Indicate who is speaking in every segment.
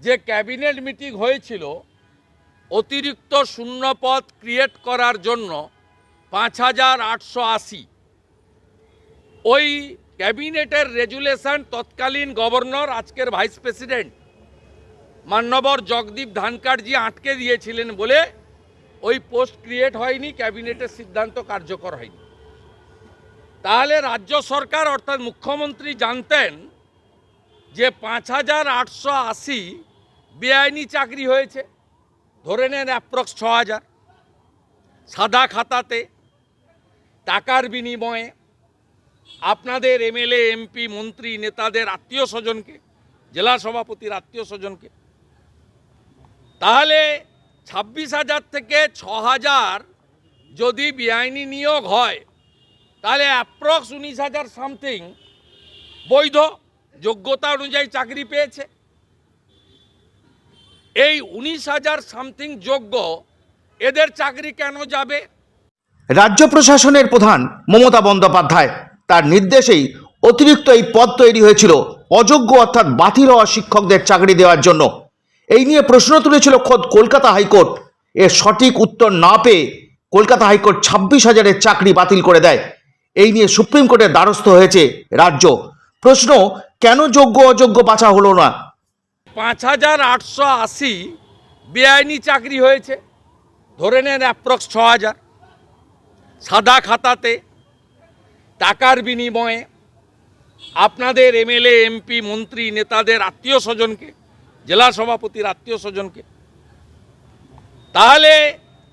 Speaker 1: যে cabinet meeting হয়েছিল, অতিরিক্ত শূন্যপদ ক্রিয়েট করার জন্য পাঁচ হাজার আটশো আশি। ওই ক্যাবিনেটের রেজুলেশন তৎকালীন গভর্নর, আজকের ভাইস প্রেসিডেন্ট, মান্যবর জগদীপ ধানকারজি আটকে দিয়েছিলেন বলে ওই পোস্ট ক্রিয়েট হয়নি, ক্যাবিনেটের সিদ্ধান্ত কার্যকর হয়নি। তাহলে রাজ্য সরকার, অর্থাৎ মুখ্যমন্ত্রী জানতেন যে পাঁচ হাজার আটশো আশি বেআইনি চাকরি হয়েছে। ধরে নেন অ্যাপ্রক্স ছ হাজার সাদা খাতাতে, টাকার বিনিময়ে আপনাদের এমএলএ, এমপি, মন্ত্রী, নেতাদের আত্মীয় স্বজনকে, জেলা সভাপতির আত্মীয় স্বজনকে। তাহলে ছাব্বিশ হাজার থেকে ছ হাজার যদি বেআইনি নিয়োগ হয়, তাহলে অ্যাপ্রক্স উনিশ হাজার সামথিং বৈধ যোগ্যতা অনুযায়ী চাকরি পেয়েছে। এই উনিশ হাজার সামথিং যোগ্য, এদের চাকরি কেন যাবে?
Speaker 2: রাজ্য প্রশাসনের প্রধান মমতা বন্দ্যোপাধ্যায়, তার নির্দেশেই অতিরিক্ত এই পদ তৈরি হয়েছিল, অযোগ্য অর্থাৎ বাতিল হওয়া শিক্ষকদের চাকরি দেওয়ার জন্য। এই নিয়ে প্রশ্ন তুলেছিল খোদ কলকাতা হাইকোর্ট। এর সঠিক উত্তর না পেয়ে কলকাতা হাইকোর্ট ছাব্বিশ হাজারের চাকরি বাতিল করে দেয়। এই নিয়ে সুপ্রিম কোর্টের দ্বারস্থ হয়েছে রাজ্য। প্রশ্ন, কেন যোগ্য অযোগ্য বাছা হলো না?
Speaker 1: পাঁচ হাজার আটশো আশি বেআইনি চাকরি হয়েছে। ধরে নেন অ্যাপ্রক্স ছ হাজার সাদা খাতাতে, টাকার বিনিময়ে আপনাদের এমএলএ, এমপি, মন্ত্রী, নেতাদের আত্মীয় স্বজনকে, জেলা সভাপতির আত্মীয় স্বজনকে, তাহলে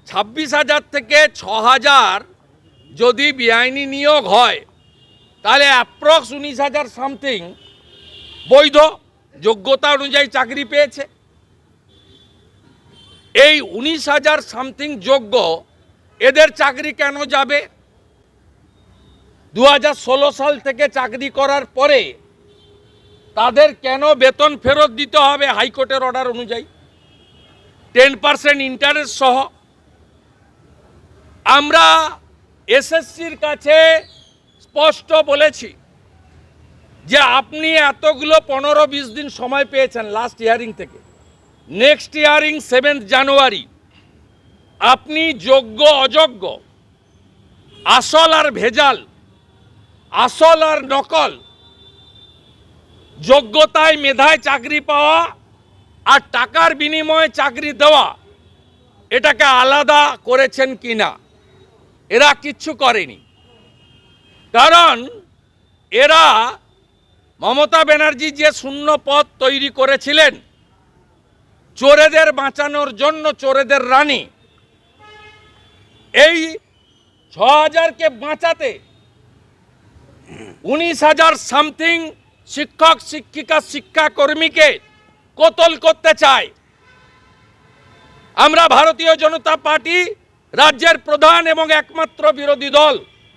Speaker 1: ছাব্বিশ হাজার থেকে ছ হাজার যদি বেআইনি নিয়োগ হয়, তাহলে অ্যাপ্রক্স উনিশ হাজার সামথিং বৈধ। যোগ্যতা অনুযায়ী চাকরি পেয়েছে। এই উনিশ হাজার সামথিং যোগ্য, এদের চাকরি কেন যাবে? দু হাজার ষোলো সাল থেকে চাকরি করার পরে তাদের কেন বেতন ফেরত দিতে হবে হাইকোর্টের অর্ডার অনুযায়ী? টেন পার্সেন্ট ইন্টারেস্ট সহ। আমরা এসএসসির কাছে স্পষ্ট বলেছি যে আপনি এতগুলো পনেরো বিশ দিন সময় পেয়েছেন লাস্ট ইয়ারিং থেকে। নেক্সট ইয়ারিং সেভেন্থ জানুয়ারি আপনি যোগ্য, অযোগ্য, আসল আর ভেজাল, আসল আর নকল, যোগ্যতায় মেধায় চাকরি পাওয়া আর টাকার বিনিময়ে চাকরি দেওয়া, এটাকে আলাদা করেছেন কি না এরা কিচ্ছু করেনি। কারণ এরা মমতা ব্যানার্জি যে শূন্য পদ তৈরি করেছিলেন, চোরেদের বাঁচানোর জন্য চোরেদের রানী, এই ছ হাজারকে বাঁচাতে উনিশ হাজার সামথিং শিক্ষক, শিক্ষিকা, শিক্ষাকর্মীকে কতল করতে চায়। আমরা ভারতীয় জনতা পার্টি রাজ্যের প্রধান এবং একমাত্র বিরোধী দল,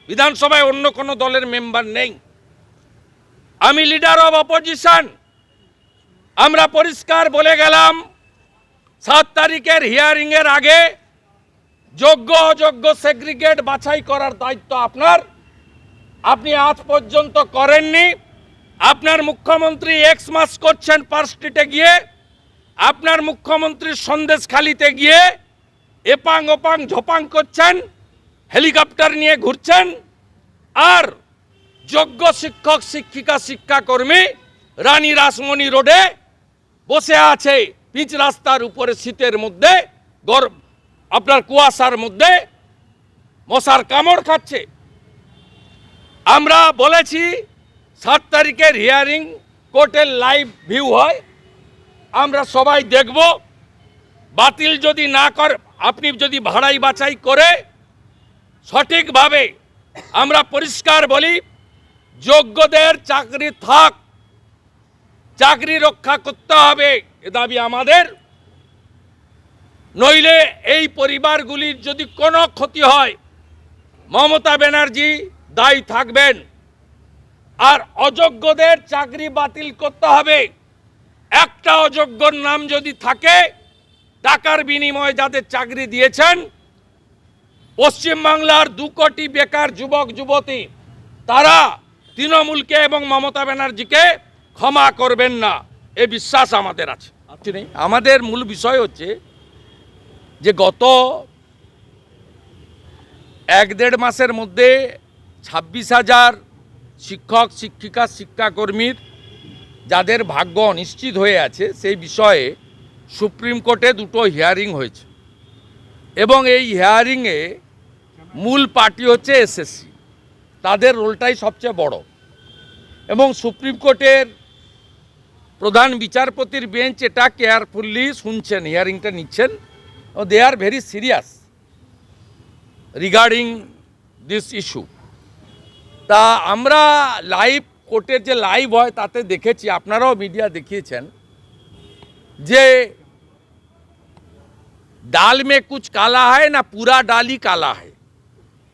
Speaker 1: বিধানসভায় অন্য কোনো দলের মেম্বার নেই। আমি লিডার অব অপোজিশন আমরা পরিষ্কার বলে গেলাম, সাত তারিখের হিয়ারিংয়ের আগে যোগ্য অযোগ্য সেগ্রিগেট বাছাই করার দায়িত্ব আপনার। আপনি আজ পর্যন্ত করেননি। আপনার মুখ্যমন্ত্রী এক্স মাস করছেন পার্ক স্ট্রিটে গিয়ে। আপনার মুখ্যমন্ত্রী সন্দেশখালিতে গিয়ে এপাং ওপাং ঝোপাং করছেন, হেলিকপ্টার নিয়ে ঘুরছেন। আর যোগ্য শিক্ষক, শিক্ষিকা, শিক্ষাকর্মী রানী রাসমণি রোডে বসে আছে পিচ রাস্তার উপরে শীতের মধ্যে গরম আপনার কুয়াশার মধ্যে মশার কামড় খাচ্ছে। আমরা বলেছি সাত তারিখের হিয়ারিং কোর্টের লাইভ ভিউ হয়। আমরা সবাই দেখব। বাতিল যদি না কর, আপনি যদি ভাড়াই বাছাই করে সঠিকভাবে আমরা পরিষ্কার বলি যোগ্যদের চাকরি থাক। চাকরি রক্ষা করতে হবে, এ দাবি আমাদের। নইলে এই পরিবারগুলির যদি কোনো ক্ষতি হয়, মমতা ব্যানার্জি দায়ী থাকবেন। আর অযোগ্যদের চাকরি বাতিল করতে হবে। একটা অযোগ্যর নাম যদি থাকে, টাকার বিনিময়ে যাদের চাকরি দিয়েছেন, পশ্চিমবাংলার দু কোটি বেকার যুবক, যুবতী, তারা তৃণমূলকে এবং মমতা ব্যানার্জিকে ক্ষমা করবেন না। এ বিশ্বাস আমাদের আছে। নেই? আমাদের মূল বিষয় হচ্ছে যে গত এক দেড় মাসের মধ্যে ছাব্বিশ হাজার শিক্ষক শিক্ষিকা শিক্ষাকর্মীর যাদের ভাগ্য অনিশ্চিত হয়ে আছে সেই বিষয়ে সুপ্রিম কোর্টে দুটো হিয়ারিং হয়েছে। এবং এই হিয়ারিংয়ে মূল পার্টি হচ্ছে এসএসসি। তাদের রোলটাই সবচেয়ে বড়। এবং সুপ্রিম কোর্টের প্রধান বিচারপতির বেঞ্চ এটা কেয়ারফুলি শুনছেন, হিয়ারিংটা নিচ্ছেন। ও they are very serious regarding this issue তা আমরা লাইভ কোর্টের যে লাইভ হয়, তাতে দেখেছি, আপনারাও মিডিয়া দেখিয়েছেন, যে ডাল মে কুচ কালা হয় না পুরা ডালই কালা হয়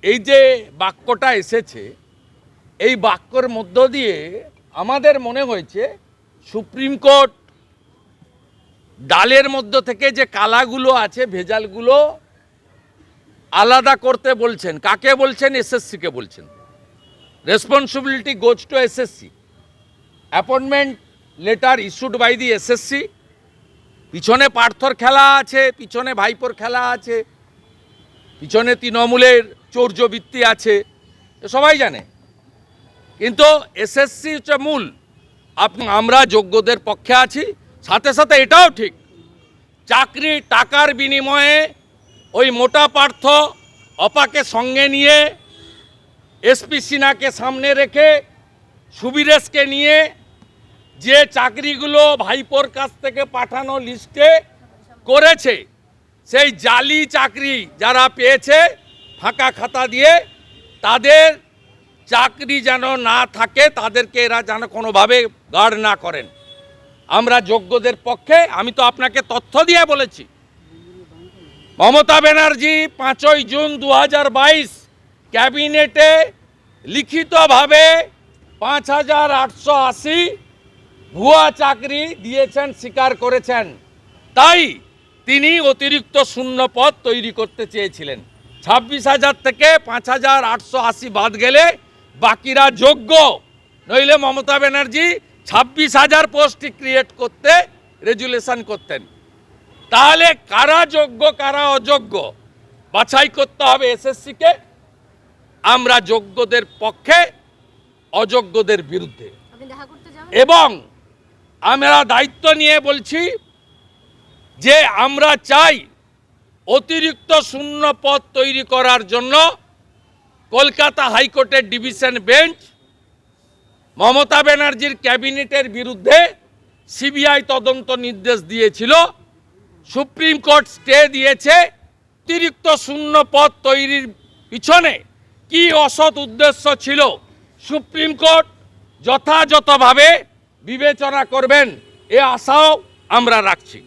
Speaker 1: এই যে বাক্যটা এসেছে এই বাক্যর মধ্য দিয়ে আমাদের মনে হয়েছে সুপ্রিম কোর্ট ডালের মধ্য থেকে যে কালাগুলো আছে, ভেজালগুলো আলাদা করতে বলছেন। কাকে বলছেন? এসএসসিকে বলছেন। Responsibility goes to SSC appointment letter issued by the SSC পিছনে পার্থর খেলা আছে, পিছনে ভাইপোর খেলা আছে, পিছনে তৃণমূলের চৌর্যবৃত্তি আছে। সবাই জানে। কিন্তু এসএসসি হচ্ছে মূল। আপ- আমরা যোগ্যদের পক্ষে আছি। সাথে সাথে এটাও ঠিক। চাকরি, টাকার বিনিময়ে ওই মোটা পার্থ অপাকে সঙ্গে নিয়ে এসপি সিনহাকে সামনে রেখে সুবিরেশকে নিয়ে যে চাকরিগুলো ভাইপোর কাছ থেকে পাঠানো লিস্টে করেছে, সেই জালি চাকরি যারা পেয়েছে, ফাঁকা খাতা দিয়ে, তাদের চাকরি যেন না থাকে, তাদেরকে এরা যেন কোনোভাবে গার্ড না করেন। আমরা যোগ্যদের পক্ষে, আমি তো আপনাকে তথ্য দিয়ে বলেছি। মমতা ব্যানার্জি পাঁচই জুন দু হাজার বাইশ ক্যাবিনেটে লিখিতভাবে পাঁচ হাজার আটশো আশি ভুয়া চাকরি দিয়েছেন, স্বীকার করেছেন। তাই তিনি অতিরিক্ত শূন্য পদ তৈরি করতে চেয়েছিলেন। ছাব্বিশ হাজার থেকে পাঁচ হাজার আটশো আশি বাদ গেলে বাকিরা যোগ্য। নইলে মমতা ব্যানার্জি ছাব্বিশ হাজার পোস্টটি ক্রিয়েট করতে রেজুলেশন করতেন। তাহলে কারা যোগ্য কারা অযোগ্য? বাছাই করতে হবে এসএসসিকে আমরা যোগ্যদের পক্ষে অযোগ্যদের বিরুদ্ধে। এবং আমরা দায়িত্ব নিয়ে বলছি যে আমরা চাই অতিরিক্ত শূন্য পদ তৈরি করার জন্য কলকাতা হাইকোর্টের ডিভিশন বেঞ্চ মমতা ব্যানার্জির ক্যাবিনেটের বিরুদ্ধে সিবিআই তদন্ত নির্দেশ দিয়েছিল। সুপ্রিম কোর্ট স্টে দিয়েছে অতিরিক্ত শূন্য পদ তৈরির পিছনে কি অসৎ উদ্দেশ্য ছিল? সুপ্রিম কোর্ট যথাযথভাবে বিবেচনা করবেন, এ আশাও আমরা রাখছি।